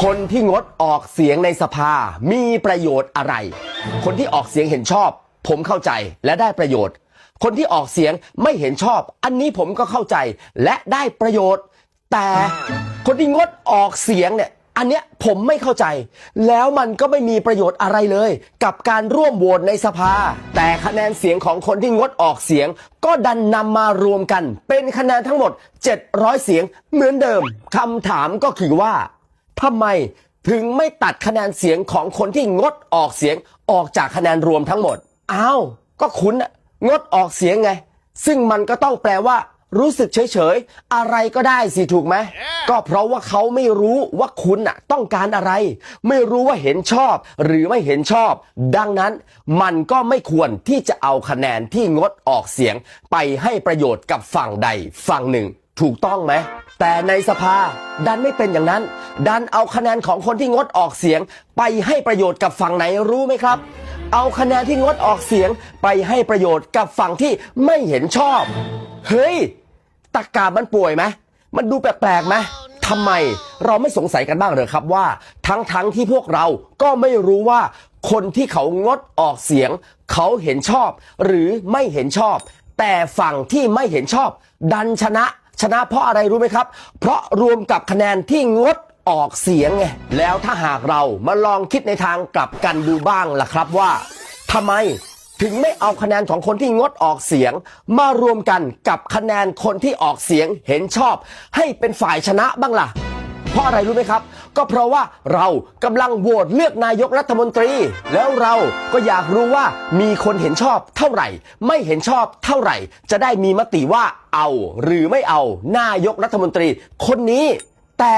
คนที่งดออกเสียงในสภา มีประโยชน์อะไร คนที่ออกเสียงเห็นชอบ ผมเข้าใจและได้ประโยชน์ คนที่ออกเสียงไม่เห็นชอบ อันนี้ผมก็เข้าใจและได้ประโยชน์ แต่คนที่งดออกเสียงเนี่ยอันเนี้ยผมไม่เข้าใจ แล้วมันก็ไม่มีประโยชน์อะไรเลย กับการร่วมโหวตในสภา แต่คะแนนเสียงของคนที่งดออกเสียง ก็ดันนำมารวมกัน เป็นคะแนนทั้งหมด 700 เสียงเหมือนเดิมคำถามก็คือว่า ทำไมถึงไม่ตัดคะแนนเสียงของคนที่งดออกเสียงออกจากคะแนนรวมทั้งหมด อ้าว ก็คุณน่ะงดออกเสียงไง ซึ่งมันก็ต้องแปลว่า รู้สึกเฉยๆ อะไรก็ได้สิถูกไหมก็เพราะว่าเขาไม่รู้ว่าคุณน่ะต้องการอะไร ไม่รู้ว่าเห็นชอบ หรือไม่เห็นชอบ ดังนั้นมันก็ไม่ควรที่จะเอาคะแนนที่งดออกเสียง ไปให้ประโยชน์กับฝั่งใดฝั่งหนึ่ง ถูกต้องไหม แต่ในสภาดันไม่เป็นอย่างนั้น ดันเอาคะแนนของคนที่งดออกเสียง ไปให้ประโยชน์กับฝั่งไหนรู้ไหมครับ เอาคะแนนที่งดออกเสียงไปให้ประโยชน์กับฝั่งที่ไม่เห็นชอบ เฮ้ยตะกามันป่วยไหมมันดูแปลกๆไหมทำไมเราไม่สงสัยกันบ้างเหรอครับว่า ทั้งๆที่พวกเราก็ไม่รู้ว่า คนที่เขางดออกเสียง เขาเห็นชอบ หรือไม่เห็นชอบ แต่ฝั่งที่ไม่เห็นชอบ ดันชนะ ชนะเพราะอะไรรู้ไหมครับ เพราะรวมกับคะแนนที่งดออกเสียงไงแล้วถ้าหากเรามาลองคิดในทางกลับกันดูบ้างล่ะครับว่าทำไมถึงไม่เอาคะแนนของคนที่งดออกเสียง มารวมกันกับคะแนนคนที่ออกเสียงเห็นชอบ ให้เป็นฝ่ายชนะบ้างล่ะ เพราะอะไรรู้ไหมครับ ก็เพราะว่าเรากำลังโหวตเลือกนายกรัฐมนตรี แล้วเราก็อยากรู้ว่ามีคนเห็นชอบเท่าไหร่ ไม่เห็นชอบเท่าไหร่ จะได้มีมติว่าเอาหรือไม่เอานายกรัฐมนตรี คนนี้ แต่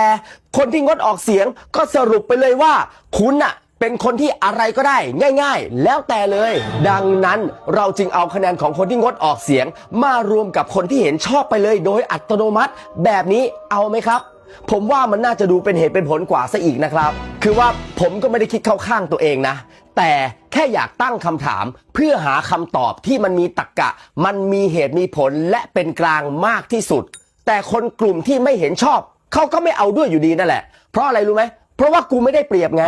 คนที่งดออกเสียงก็สรุปไปเลยว่า คุณน่ะเป็นคนที่อะไรก็ได้ง่าย ๆ แล้วแต่เลย ดังนั้นเราจึงเอาคะแนนของคนที่งดออกเสียง มารวมกับคนที่เห็นชอบไปเลยโดยอัตโนมัติ แบบนี้เอาไหมครับ ผมว่ามันน่าจะดูเป็นเหตุเป็นผลกว่าซะอีกนะครับ คือว่าผมก็ไม่ได้คิดเข้าข้างตัวเองนะ แต่แค่อยากตั้งคำถามเพื่อหาคำตอบที่มันมีตรกกะ มันมีเหตุมีผลและเป็นกลางมากที่สุด แต่คนกลุ่มที่ไม่เห็นชอบ เขาก็ไม่เอาด้วยอยู่ดีนั่นแหละ เพราะอะไรรู้ไหมเพราะว่ากูไม่ได้เปรียบไง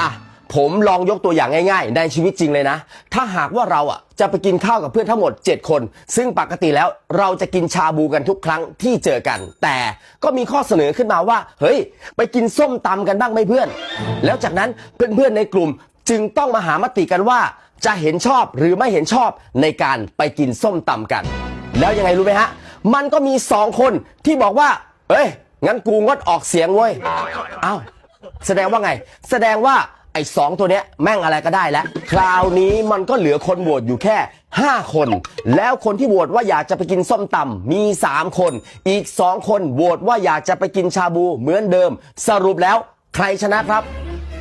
อะ ผมลองยกตัวอย่างง่ายๆ ในชีวิตจริงเลยนะ ถ้าหากว่าเราอะจะไปกินข้าวกับเพื่อนทั้งหมด 7 คน ซึ่งปกติแล้วเราจะกินชาบูกันทุกครั้งที่เจอกัน แต่ก็มีข้อเสนอขึ้นมาว่า เฮ้ย ไปกินส้มตำกันบ้างไหมเพื่อน แล้วจากนั้นเพื่อนๆในกลุ่มจึงต้องมาหามติกันว่า จะเห็นชอบหรือไม่เห็นชอบในการไปกินส้มตำกัน แล้วยังไงรู้ไหมฮะ มันก็มีสองคนที่บอกว่า เอ้ยงั้นกูงดออกเสียงเว้ยเอ้าแสดงว่าไง แสดงว่า ไอ้สองตัวเนี้ยแม่งอะไรก็ได้แล้ว คราวนี้มันก็เหลือคนโหวตอยู่แค่ 5 คน แล้วคนที่โหวตว่าอยากจะไปกินส้มตำมี 3 คน อีก 2 คนโหวตว่าอยากจะไปกินชาบูเหมือนเดิม สรุปแล้วใครชนะครับ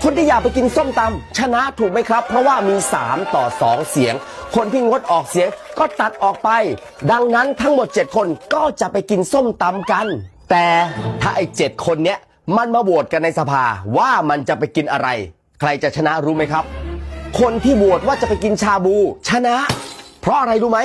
คนที่อยากไปกินส้มตำชนะถูกไหมครับ เพราะว่ามี 3 ต่อ 2 เสียง คนที่งดออกเสียงก็ตัดออกไป ดังนั้นทั้งหมด 7 คนก็จะไปกินส้มตำกัน แต่ถ้าไอ้เจ็ดคนเนี้ยมันมาโหวตกันในสภาว่ามันจะไปกินอะไร ใครจะชนะรู้ไหมครับ คนที่โหวตว่าจะไปกินชาบู ชนะ เพราะอะไรรู้ไหม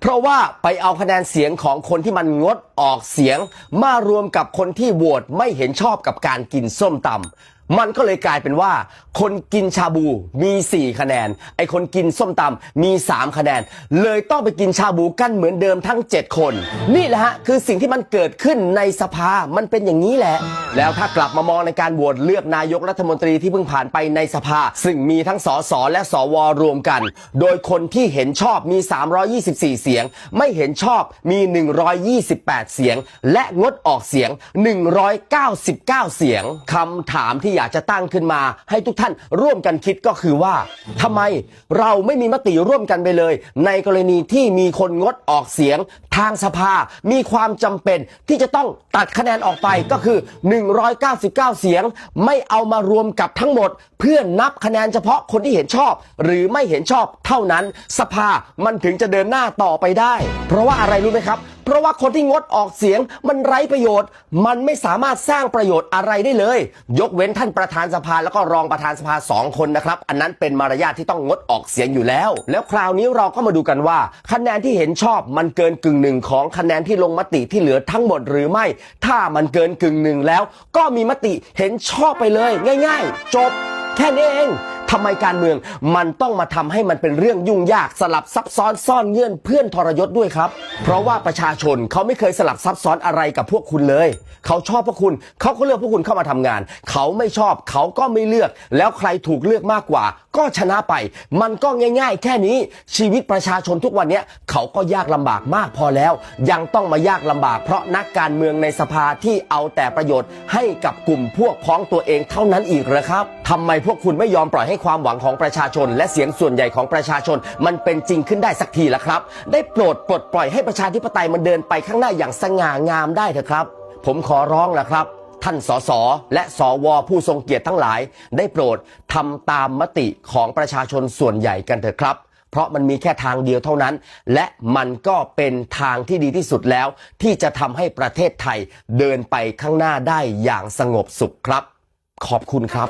เพราะว่าไปเอาคะแนนเสียงของคนที่มันงดออกเสียง มารวมกับคนที่โหวตไม่เห็นชอบกับการกินส้มตำ มันก็เลยกลายเป็นว่า คนกินชาบูมี 4 คะแนน ไอคนกินส้มตำมี 3 คะแนน เลยต้องไปกินชาบูกันเหมือนเดิมทั้ง 7 คน นี่แหละฮะ คือสิ่งที่มันเกิดขึ้นในสภามันเป็นอย่างนี้แหละ แล้วถ้ากลับมามองในการโหวตเลือกนายกรัฐมนตรีที่เพิ่งผ่านไปในสภา ซึ่งมีทั้งสสและสวรวมกัน โดยคนที่เห็นชอบมี 324 เสียง ไม่เห็นชอบมี 128 เสียง และงดออกเสียง 199 เสียงคำถามที่อยากจะตั้งขึ้นมา ให้ทุกท่านร่วมกันคิดก็คือว่าทำไมเราไม่มีมติร่วมกันไปเลย ในกรณีที่มีคนงดออกเสียงทางสภา มีความจำเป็นที่จะต้องตัดคะแนนออกไปก็คือ 199 เสียง ไม่เอามารวมกับทั้งหมด เพื่อนับคะแนนเฉพาะคนที่เห็นชอบ หรือไม่เห็นชอบเท่านั้น สภามันถึงจะเดินหน้าต่อไปได้ เพราะว่าอะไรรู้ไหมครับเพราะว่าคนที่งดออกเสียงมันไร้ประโยชน์ มันไม่สามารถสร้างประโยชน์อะไรได้เลย ยกเว้นท่านประธานสภาแล้วก็รองประธานสภาสองคนนะครับ อันนั้นเป็นมารยาทที่ต้องงดออกเสียงอยู่แล้ว แล้วคราวนี้เราก็มาดูกันว่า คะแนนที่เห็นชอบมันเกินกึ่งหนึ่งของคะแนนที่ลงมติที่เหลือทั้งหมดหรือไม่ ถ้ามันเกินกึ่งหนึ่งแล้ว ก็มีมติเห็นชอบไปเลย ง่าย ๆ จบแค่นี้เอง ทำไมการเมืองมันต้องมาทำให้มันเป็นเรื่องยุ่งยากสลับซับซ้อนซ่อนเงื่อนเพื่อนทรยศด้วยครับ เพราะว่าประชาชนเขาไม่เคยสลับซับซ้อนอะไรกับพวกคุณเลย เขาชอบพวกคุณเขาก็เลือกพวกคุณเข้ามาทำงาน เขาไม่ชอบเขาก็ไม่เลือก แล้วใครถูกเลือกมากกว่า ก็ชนะไป มันก็ง่าย ๆ แค่นี้ชีวิตประชาชนทุกวันนี้เขาก็ยากลำบากมากพอแล้ว ยังต้องมายากลำบาก เพราะนักการเมืองในสภาที่เอาแต่ประโยชน์ให้กับกลุ่มพวกพ้องตัวเองเท่านั้นอีกเหรอครับทำไมพวกคุณไม่ยอมปล่อยให้ความหวังของประชาชน และเสียงส่วนใหญ่ของประชาชน มันเป็นจริงขึ้นได้สักทีละครับ ได้โปรดปลดปล่อยให้ประชาธิปไตยมันเดินไปข้างหน้าอย่างสง่างามได้เถอะครับ ผมขอร้องนะครับท่านสสและสวผู้ทรงเกียรติทั้งหลาย ได้โปรดทำตามมติของประชาชนส่วนใหญ่กันเถอะครับ เพราะมันมีแค่ทางเดียวเท่านั้น และมันก็เป็นทางที่ดีที่สุดแล้ว ที่จะทำให้ประเทศไทยเดินไปข้างหน้าได้อย่างสงบสุขครับ ขอบคุณครับ